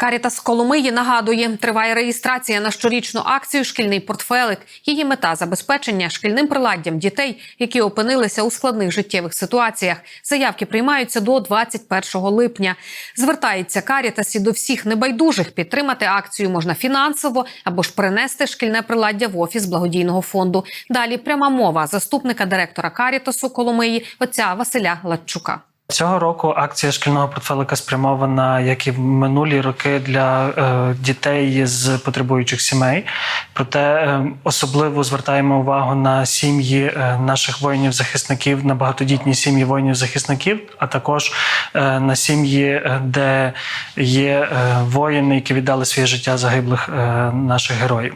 Карітас Коломиї нагадує, триває реєстрація на щорічну акцію Шкільний портфелик. Її мета забезпечення шкільним приладдям дітей, які опинилися у складних життєвих ситуаціях. Заявки приймаються до 21 липня. Звертається Карітас і до всіх небайдужих. Підтримати акцію можна фінансово або ж принести шкільне приладдя в офіс благодійного фонду. Далі пряма мова заступника директора Карітасу Коломиї отця Василя Латчука. Цього року акція шкільного портфелика спрямована, як і в минулі роки, для е, дітей з потребуючих сімей. Проте е, особливо звертаємо увагу на сім'ї е, наших воїнів-захисників, на багатодітні сім'ї воїнів-захисників, а також е, на сім'ї, е, де є е, воїни, які віддали своє життя загиблих е, наших героїв.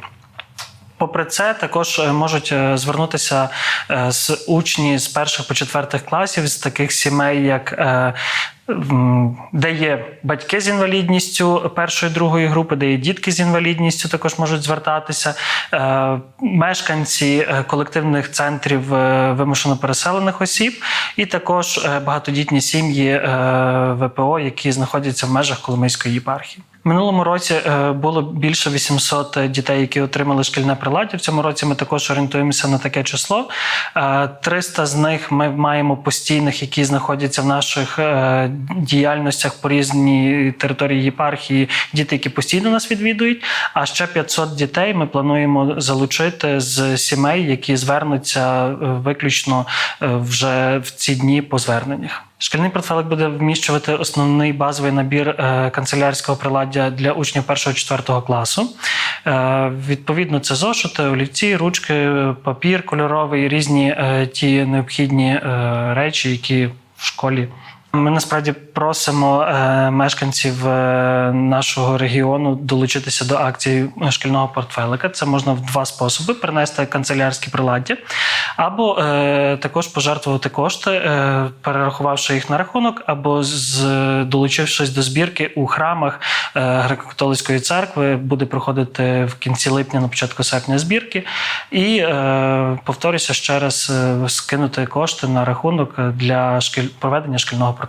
Попри це, також е, можуть е, звернутися е, з учні з перших по четвертих класів з таких сімей, як де є батьки з інвалідністю першої другої групи, де є дітки з інвалідністю, також можуть звертатися. Мешканці колективних центрів вимушено переселених осіб, і також багатодітні сім'ї ВПО, які знаходяться в межах Коломийської єпархії. Минулому році е, було більше 800 дітей, які отримали шкільне приладдя. В цьому році ми також орієнтуємося на таке число. Е, 300 з них ми маємо постійних, які знаходяться в наших е, діяльностях по різній території єпархії. Діти, які постійно нас відвідують. А ще 500 дітей ми плануємо залучити з сімей, які звернуться е, виключно е, вже в ці дні по зверненнях. Шкільний портфелик буде вміщувати основний базовий набір е, канцелярського приладдя для учнів 1-4 класу. Е, відповідно, це зошити, олівці, ручки, папір кольоровий, різні е, ті необхідні речі, які в школі. Ми насправді просимо е, мешканців е, нашого регіону долучитися до акції шкільного портфелика. Це можна в два способи: принести канцелярські приладдя, або е, також пожертвувати кошти, перерахувавши їх на рахунок, або долучившись до збірки у храмах греко-католицької церкви. Буде проходити в кінці липня, на початку серпня збірки. І повторюся ще раз скинути кошти на рахунок для шкіль проведення шкільного портфелика.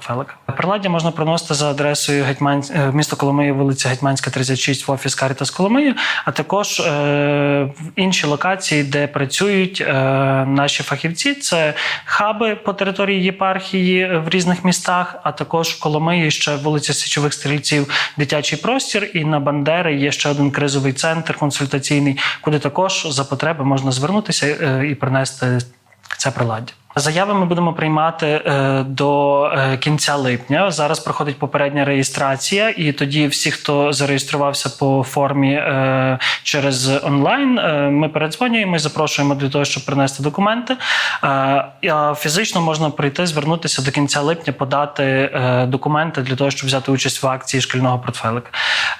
Приладдя можна приносити за адресою Гетьман... е, місто Коломиї, вулиця Гетьманська, 36 в офіс Карітас Коломиї, а також е, в інші локації, де працюють е, наші фахівці. Це хаби по території єпархії в різних містах, а також в Коломиї ще вулиця Січових Стрільців, дитячий простір. І на Бандери є ще один кризовий центр консультаційний, куди також за потреби можна звернутися і принести це приладдя. Заяви ми будемо приймати е, до е, кінця липня. Зараз проходить попередня реєстрація, і тоді всі, хто зареєструвався по формі е, через онлайн, ми передзвонюємо і запрошуємо для того, щоб принести документи. А фізично можна прийти, звернутися до кінця липня, подати документи для того, щоб взяти участь в акції шкільного портфелика.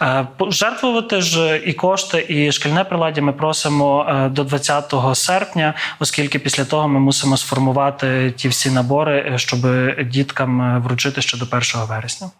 Е, Жертвувати ж і кошти, і шкільне приладдя ми просимо е, до 20 серпня, оскільки після того ми мусимо сформувати ті всі набори, е, щоб діткам вручити ще до 1 вересня.